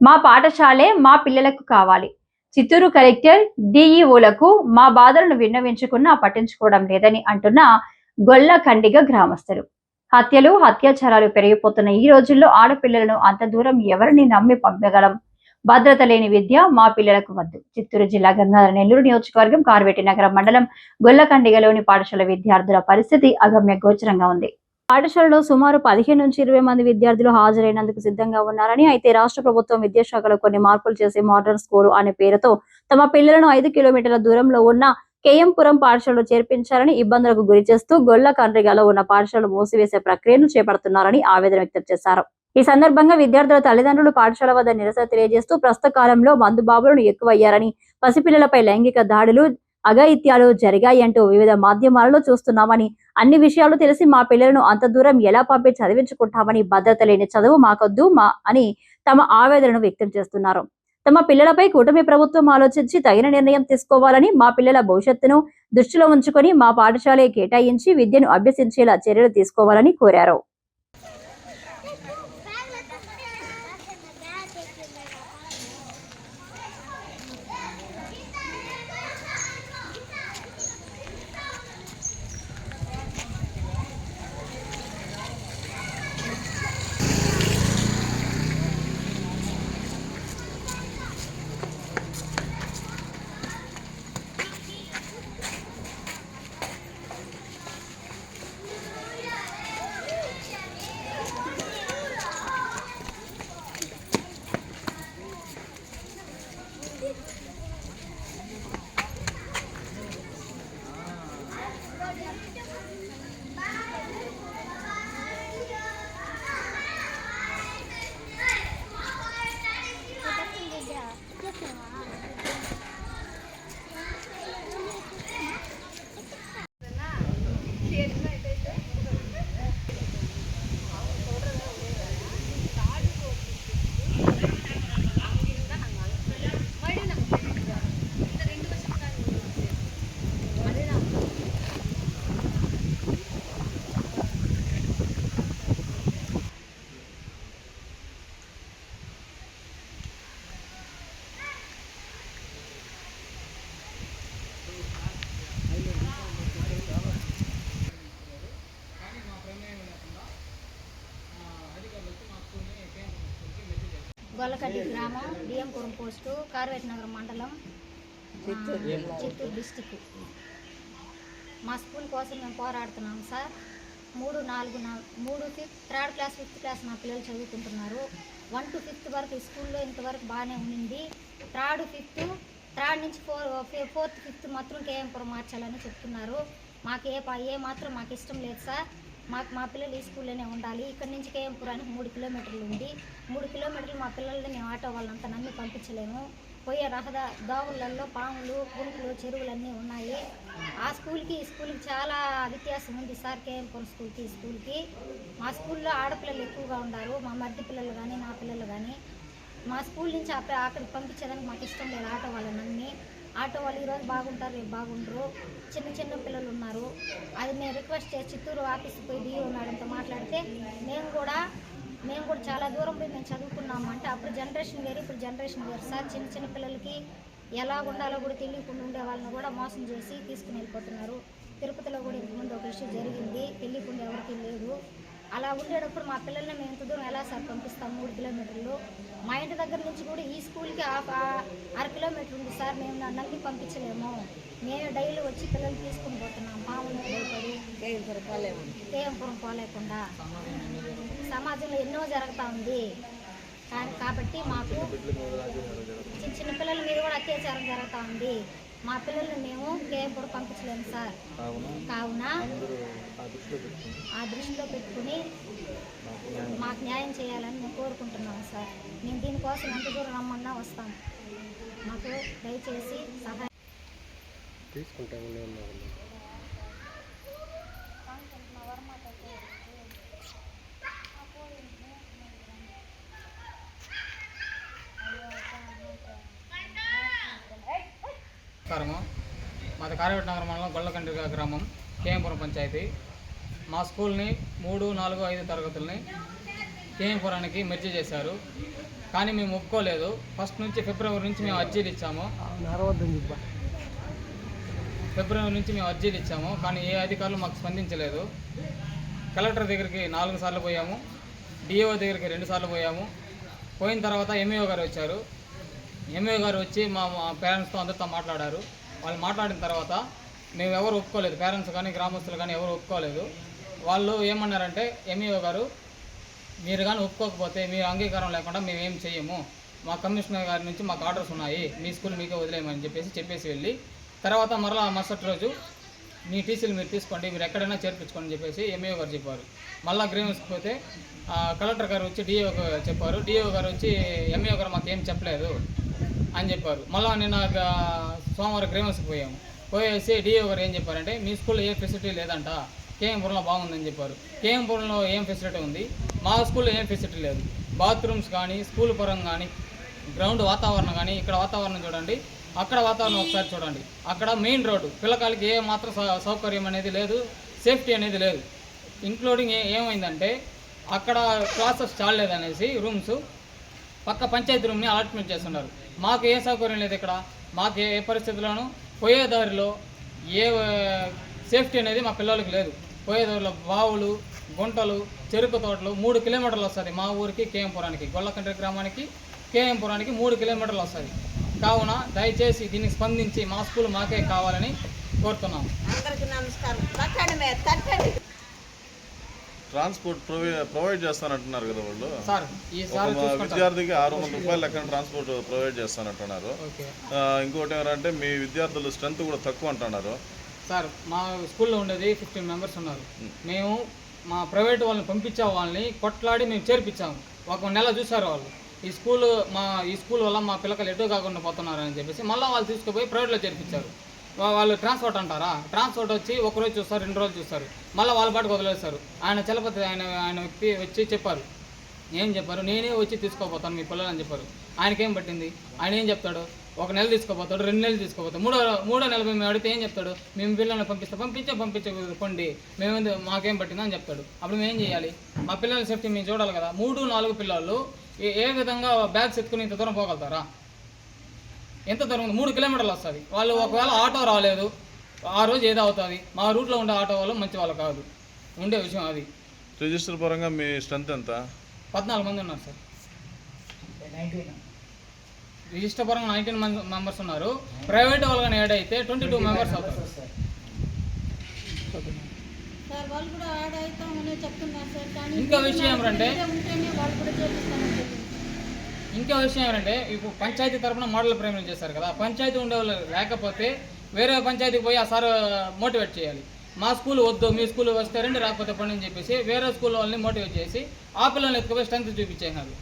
మా పాఠశాలే మా పిల్లలకు కావాలి. చిత్తూరు కలెక్టర్ డిఈఓలకు మా బాధలను విన్నవించుకున్నా పట్టించుకోవడం లేదని అంటున్న గొల్ల ఖండిగ గ్రామస్తులు. హత్యలు అత్యాచారాలు పెరిగిపోతున్న ఈ రోజుల్లో ఆడపిల్లలను అంత దూరం ఎవరిని నమ్మి పంపగలం? భద్రత లేని విద్య మా పిల్లలకు వద్దు. చిత్తూరు జిల్లా గంగాధర నెల్లూరు నియోజకవర్గం కార్వేటి నగరం మండలం గొల్లకండిగలోని పాఠశాల విద్యార్థుల పరిస్థితి అగమ్య గోచరంగా ఉంది. పాఠశాలలో సుమారు పదిహేను నుంచి ఇరవై మంది విద్యార్థులు హాజరైనందుకు సిద్ధంగా ఉన్నారని అయితే రాష్ట్ర ప్రభుత్వం విద్యాశాఖలో కొన్ని మార్పులు చేసి మోడర్న్ స్కూల్ అనే పేరుతో తమ పిల్లలను ఐదు కిలోమీటర్ల దూరంలో ఉన్న కేఎంపురం పాఠశాలలో చేర్పించాలని ఇబ్బందులకు గురి చేస్తూ గొల్ల కండ్రిగాలో ఉన్న పాఠశాలలు మూసివేసే ప్రక్రియను చేపడుతున్నారని ఆవేదన వ్యక్తం చేశారు. ఈ సందర్భంగా విద్యార్థుల తల్లిదండ్రులు పాఠశాల వద్ద నిరసన తెలియజేస్తూ ప్రస్తుత కాలంలో మందుబాబులను ఎక్కువయ్యారని పసిపిల్లలపై లైంగిక దాడులు అఘాయిత్యాలు జరిగాయి అంటూ వివిధ మాధ్యమాలలో చూస్తున్నామని అన్ని విషయాలు తెలిసి మా పిల్లలను అంత దూరం ఎలా పంపి చదివించుకుంటామని భద్రత లేని చదువు మాకొద్దు మా అని తమ ఆవేదనను వ్యక్తం చేస్తున్నారు. తమ పిల్లలపై కూటమి ప్రభుత్వం ఆలోచించి తగిన నిర్ణయం తీసుకోవాలని మా పిల్లల భవిష్యత్తును దృష్టిలో ఉంచుకొని మా పాఠశాలే కేటాయించి విద్యను అభ్యసించేలా చర్యలు తీసుకోవాలని కోరారు. గొల్లకడ్డి గ్రామం డిఎంపురం పోస్టు కార్వేట్ నగరం మండలం చిత్తూరు డిస్టిక్. మా స్కూల్ కోసం మేము పోరాడుతున్నాం సార్. మూడు నాలుగు మూడు fifth third class fifth class నా పిల్లలు చదువుకుంటున్నారు. వన్ టు ఫిఫ్త్ వరకు ఈ స్కూల్లో ఇంతవరకు బాగానే ఉండింది. థర్డ్ ఫిఫ్త్ థర్డ్ నుంచి ఫోర్ ఫోర్త్ ఫిఫ్త్ మాత్రం కేఎంపురం మార్చాలని చెప్తున్నారు. మాకు ఏ ప- ఏ మాత్రం మాకు ఇష్టం లేదు సార్. మాకు మా పిల్లలు ఈ స్కూల్లోనే ఉండాలి. ఇక్కడ నుంచి కేఎంపురానికి మూడు కిలోమీటర్లు ఉంది. మూడు కిలోమీటర్లు మా పిల్లల్ని మేము ఆటో వాళ్ళంతా నమ్మి పంపించలేము. పోయే రహదా దోవులలో పాములు గుంపులు చెరువులన్నీ ఉన్నాయి. ఆ స్కూల్కి ఈ స్కూల్కి చాలా వ్యత్యాసం ఉంది సార్ కేఎంపురం స్కూల్కి ఈ స్కూల్కి. మా స్కూల్లో ఆడపిల్లలు ఎక్కువగా ఉన్నారు మా మధ్య పిల్లలు కానీ నా పిల్లలు కానీ మా స్కూల్ నుంచి అక్కడ అక్కడికి పంపించేదానికి మాకు ఇష్టం లేదు ఆటో వాళ్ళని నమ్మి. ఆటో వాళ్ళు ఈరోజు బాగుంటారు రేపు బాగుండరు. చిన్న చిన్న పిల్లలు ఉన్నారు. అది మేము రిక్వెస్ట్ చేసి చిత్తూరు ఆఫీస్కి పోయి డిఓ మేడంతో మాట్లాడితే మేము కూడా మేము కూడా చాలా దూరం పోయి మేము చదువుకున్నాము అంటే అప్పుడు జనరేషన్ వేరు ఇప్పుడు జనరేషన్ వేరు. సార్ చిన్న చిన్న పిల్లలకి ఎలా ఉండాలో కూడా తెలియకుండా ఉండే వాళ్ళని కూడా మోసం చేసి తీసుకుని వెళ్ళిపోతున్నారు. తిరుపతిలో కూడా ఇంతకుముందు ఒక ఇష్యూ జరిగింది. తెలియకుండా ఎవరికి లేదు. అలా ఉండేటప్పుడు మా పిల్లల్ని మేము ఇంత దూరం ఎలా సార్ పంపిస్తాం? మూడు కిలోమీటర్లు. మా ఇంటి దగ్గర నుంచి కూడా ఈ స్కూల్కి హాఫ్ అర కిలోమీటర్ ఉంది సార్. మేము నా నమ్మి పంపించలేము. మేమే డైలీ వచ్చి పిల్లలు తీసుకుని పోతున్నాం. పాములు భయపడి తేంపురం పోలేకుండా. సమాజంలో ఎన్నో జరుగుతూ ఉంది. కాబట్టి మాకు చిన్న చిన్న పిల్లల మీద కూడా అత్యాచారం జరుగుతూ ఉంది. మా పిల్లల్ని మేము కేంపురం పంపించలేము సార్. కావున ఆ దృష్టిలో పెట్టుకుని మాకు న్యాయం చేయాలని మేము కోరుకుంటున్నాం సార్. మేము దీనికోసం ఎంత దూరం రమ్మన్నా వస్తాం. మాకు దయచేసి సహాయం తీసుకుంటా ఉండే ఉన్నారు నమస్కారము మాది నగరం మండలం గొల్లకండ్రిగా గ్రామం కేఎంపురం పంచాయతీ. మా స్కూల్ని మూడు నాలుగు ఐదు తరగతుల్ని కేఎంపురానికి మెర్జీ చేశారు. కానీ మేము ఒప్పుకోలేదు. ఫస్ట్ నుంచి ఫిబ్రవరి నుంచి మేము అర్జీలు ఇచ్చాము. ఫిబ్రవరి నుంచి మేము అర్జీలు ఇచ్చాము. కానీ ఏ అధికారులు మాకు స్పందించలేదు. కలెక్టర్ దగ్గరికి నాలుగు సార్లు పోయాము. డిఓ దగ్గరికి రెండు సార్లు పోయాము. పోయిన తర్వాత ఎంఈఓ గారు వచ్చారు. ఎంఈఓ గారు వచ్చి మా మా పేరెంట్స్తో అందరితో మాట్లాడారు. వాళ్ళు మాట్లాడిన తర్వాత మేము ఎవరు ఒప్పుకోలేదు. పేరెంట్స్ కానీ గ్రామస్తులు కానీ ఎవరు ఒప్పుకోలేదు. వాళ్ళు ఏమన్నారంటే ఎంఈఓ గారు మీరు కానీ ఒప్పుకోకపోతే మీ అంగీకారం లేకుండా మేము ఏం చేయము మా కమిషనర్ గారి నుంచి మాకు ఆర్డర్స్ ఉన్నాయి. మీ స్కూల్ మీకే వదిలేయమని చెప్పేసి చెప్పేసి వెళ్ళి తర్వాత మరలా మరుసటి రోజు మీ టీసీలు మీరు తీసుకోండి మీరు ఎక్కడైనా చేర్పించుకోండి చెప్పేసి ఎంఈఓ గారు చెప్పారు. మళ్ళీ గ్రీవెన్స్కి పోతే కలెక్టర్ గారు వచ్చి డిఓ చెప్పారు. డిఓ గారు వచ్చి ఎంఈఓ గారు మాకు ఏం చెప్పలేదు. అని చెప్పారు. మళ్ళీ నిన్న సోమవారం గ్రీవెన్స్కి పోయాము. పోయేసి డిఓ గారు ఏం చెప్పారంటే మీ స్కూల్లో ఏ ఫెసిలిటీ లేదంట. కేఎంపురంలో బాగుందని చెప్పారు. కేఎంపురంలో ఏం ఫెసిలిటీ ఉంది? మా స్కూల్లో ఏం ఫెసిలిటీ లేదు. బాత్రూమ్స్ కానీ స్కూల్ పరంగా కానీ గ్రౌండ్ వాతావరణం కానీ ఇక్కడ వాతావరణం చూడండి అక్కడ వాతావరణం ఒకసారి చూడండి. అక్కడ మెయిన్ రోడ్డు. పిల్లకాయలకి ఏ మాత్రం సౌ- సౌకర్యం అనేది లేదు సేఫ్టీ అనేది లేదు. ఇంక్లూడింగ్ ఏమైందంటే అక్కడ క్లాసెస్ చాలలేదనేసి రూమ్స్ పక్క పంచాయతీ రూమ్ని అలాట్మెంట్ చేస్తున్నారు. మాకు ఏ సౌకర్యం లేదు ఇక్కడ. మాకు ఏ పరిస్థితుల్లోనూ పోయే దారిలో ఏ సేఫ్టీ అనేది మా పిల్లలకి లేదు. పోయే దారిలో బావులు గుంటలు చెరుకు తోటలు మూడు కిలోమీటర్లు వస్తుంది మా ఊరికి కేఎంపురానికి గొల్లకండ్రి గ్రామానికి కేఎంపురానికి మూడు కిలోమీటర్లు వస్తుంది. కావున దయచేసి దీనికి స్పందించి మా స్కూల్ మాకే కావాలని కోరుతున్నాం. అందరికీ నమస్కారం. ట్రాన్స్పోర్ట్ ప్రొవై ప్రొవైడ్ చేస్తానంటున్నారు కదా వాళ్ళు. విద్యార్థికి ఆరు వందల రూపాయలు లెక్కన ట్రాన్స్పోర్ట్ ప్రొవైడ్ చేస్తానంటున్నారు. ఇంకోటి ఎవరంటే మీ విద్యార్థుల స్ట్రెంత్ కూడా తక్కువ అంటున్నారు. సార్ మా స్కూల్లో ఉండేది ఫిఫ్టీన్ మెంబర్స్ ఉన్నారు. మేము మా ప్రైవేట్ వాళ్ళని పంపించే వాళ్ళని కొట్లాడి మేము చేర్పించాము. ఒక నెల చూసారు వాళ్ళు. ఈ స్కూల్ మా ఈ స్కూల్ వల్ల మా పిల్లకలు ఎటు కాకుండా పోతున్నారు అని చెప్పేసి మళ్ళీ వాళ్ళు తీసుకుపోయి ప్రైవేట్లో చేర్పించారు. వాళ్ళు ట్రాన్స్పోర్ట్ అంటారా? ట్రాన్స్పోర్ట్ వచ్చి ఒక రోజు చూస్తారు రెండు రోజులు చూస్తారు. మళ్ళీ వాళ్ళ పాటు వదిలేస్తారు. ఆయన చలపతి ఆయన ఆయన వ్యక్తి వచ్చి చెప్పారు. ఏం చెప్పారు? నేనే వచ్చి తీసుకోపోతాను మీ పిల్లలు అని చెప్పారు. ఆయనకేం పట్టింది? ఆయన ఏం చెప్తాడు? ఒక నెల తీసుకోపోతాడు రెండు నెలలు తీసుకోపోతాడు. మూడో మూడో నెల మేము అడిగితే ఏం చెప్తాడు? మేము పిల్లల్ని పంపిస్తాం. పంపించే పంపించకండి మేము మాకేం పట్టింది అని చెప్తాడు. అప్పుడు మేము ఏం చేయాలి? మా పిల్లల సేఫ్టీ మేము చూడాలి కదా. మూడు నాలుగు పిల్లలు ఏ ఏ విధంగా బ్యాగ్స్ ఎత్తుకుని ఇంత దూరం పోగలుగుతారా? ఎంత దూరం ఉంది? మూడు కిలోమీటర్లు వస్తుంది. వాళ్ళు ఒకవేళ ఆటో రాలేదు ఆ రోజు ఏదో అవుతుంది? మా రూట్లో ఉండే ఆటో వాళ్ళు మంచి వాళ్ళు కాదు. ఉండే విషయం అది. రిజిస్టర్ పరంగా మీ స్ట్రెంత్ ఎంత? పద్నాలుగు మంది ఉన్నారు సార్. రిజిస్టర్ పరంగా నైన్టీన్ మంది మెంబర్స్ ఉన్నారు. ప్రైవేట్ వాళ్ళని యాడ్ అయితే ట్వంటీ టూ మెంబర్స్ అవుతారు. సార్ వాళ్ళు కూడా ఇంకో విషయం ఏంటంటే ఇప్పుడు పంచాయతీ తరపున మోడల్ ప్రేమలు చేశారు కదా పంచాయతీ ఉండేవాళ్ళు లేకపోతే వేరే పంచాయతీకి పోయి ఆ సార్ మోటివేట్ చేయాలి. మా స్కూల్ వద్దు మీ స్కూల్ వస్తే రండి రాకపోతే పండి అని చెప్పేసి వేరే స్కూల్ వాళ్ళని మోటివేట్ చేసి ఆ పిల్లల్ని ఎత్తుకుపోయి స్ట్రెంత్ చూపించేసినారు